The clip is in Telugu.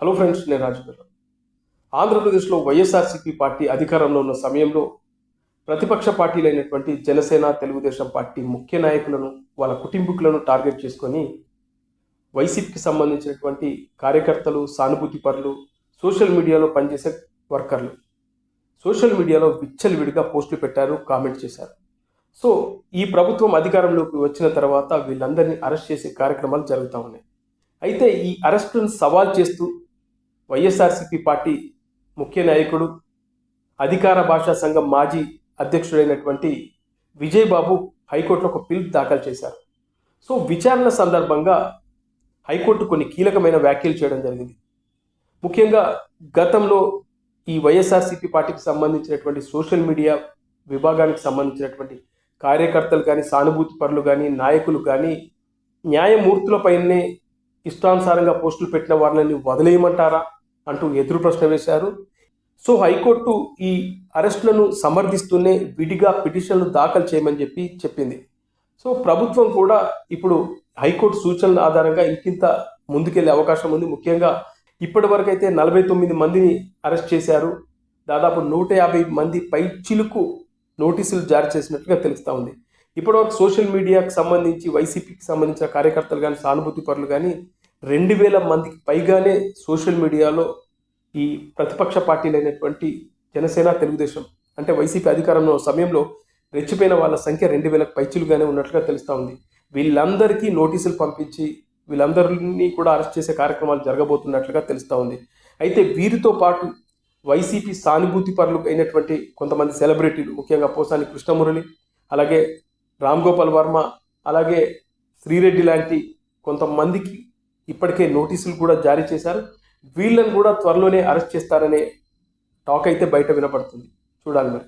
హలో ఫ్రెండ్స్ నేను రాజు ఆంధ్రప్రదేశ్లో వైఎస్ఆర్సీపీ పార్టీ అధికారంలో ఉన్న సమయంలో ప్రతిపక్ష పార్టీలైనటువంటి జనసేన తెలుగుదేశం పార్టీ ముఖ్య నాయకులను వాళ్ళ కుటుంబీకులను టార్గెట్ చేసుకొని వైసీపీకి సంబంధించినటువంటి కార్యకర్తలు సానుభూతి పరులు సోషల్ మీడియాలో పనిచేసే వర్కర్లు. సోషల్ మీడియాలో విచ్చలవిడిగా పోస్టులు పెట్టారు కామెంట్ చేశారు. సో ఈ ప్రభుత్వం అధికారంలోకి వచ్చిన తర్వాత వీళ్ళందరినీ అరెస్ట్ చేసే కార్యక్రమాలు జరుగుతూ ఉన్నాయి. అయితే ఈ అరెస్టును సవాల్ చేస్తూ వైఎస్ఆర్సీపీ పార్టీ ముఖ్య నాయకుడు అధికార భాషా సంఘం మాజీ అధ్యక్షుడైనటువంటి విజయ్ బాబు హైకోర్టులో ఒక పిలుపు దాఖలు చేశారు. సో విచారణ సందర్భంగా హైకోర్టు కొన్ని కీలకమైన వ్యాఖ్యలు చేయడం జరిగింది. ముఖ్యంగా గతంలో ఈ వైఎస్ఆర్సీపీ పార్టీకి సంబంధించినటువంటి సోషల్ మీడియా విభాగానికి సంబంధించినటువంటి కార్యకర్తలు కానీ సానుభూతి పరులు కానీ నాయకులు కానీ న్యాయమూర్తులపైనే ఇష్టానుసారంగా పోస్టులు పెట్టిన వాళ్ళని వదిలేయమంటారా? అంటూ ఎదురు ప్రశ్న వేశారు. సో హైకోర్టు ఈ అరెస్టులను సమర్థిస్తూనే విడిగా పిటిషన్లు దాఖలు చేయమని చెప్పి చెప్పింది. సో ప్రభుత్వం కూడా ఇప్పుడు హైకోర్టు సూచనల ఆధారంగా ఇంకింత ముందుకెళ్ళే అవకాశం ఉంది. ముఖ్యంగా ఇప్పటి వరకు అయితే నలభై తొమ్మిది మందిని అరెస్ట్ చేశారు. దాదాపు నూట యాభై మంది పై చిలుకు నోటీసులు జారీ చేసినట్టుగా తెలుస్తూ ఉంది. ఇప్పటివరకు సోషల్ మీడియాకు సంబంధించి వైసీపీకి సంబంధించిన కార్యకర్తలు కానీ సానుభూతి పరులు కానీ రెండు వేల మందికి పైగానే సోషల్ మీడియాలో ఈ ప్రతిపక్ష పార్టీలైనటువంటి జనసేన తెలుగుదేశం అంటే వైసీపీ అధికారంలో సమయంలో రెచ్చిపోయిన వాళ్ళ సంఖ్య రెండు వేలకు పైచులుగానే ఉన్నట్లుగా తెలుస్తూ ఉంది. వీళ్ళందరికీ నోటీసులు పంపించి వీళ్ళందరినీ కూడా అరెస్ట్ చేసే కార్యక్రమాలు జరగబోతున్నట్లుగా తెలుస్తూ ఉంది. అయితే వీరితో పాటు వైసీపీ సానుభూతి పరులు అయినటువంటి కొంతమంది సెలబ్రిటీలు ముఖ్యంగా పోసాని కృష్ణమురళి అలాగే రామ్ గోపాల్ వర్మ అలాగే శ్రీరెడ్డి లాంటి కొంతమందికి ఇప్పటికే నోటీసులు కూడా జారీ చేశారు. వీళ్ళని కూడా త్వరలోనే అరెస్ట్ చేస్తారనే టాక్ అయితే బయట వినపడుతుంది. చూడాలి మరి.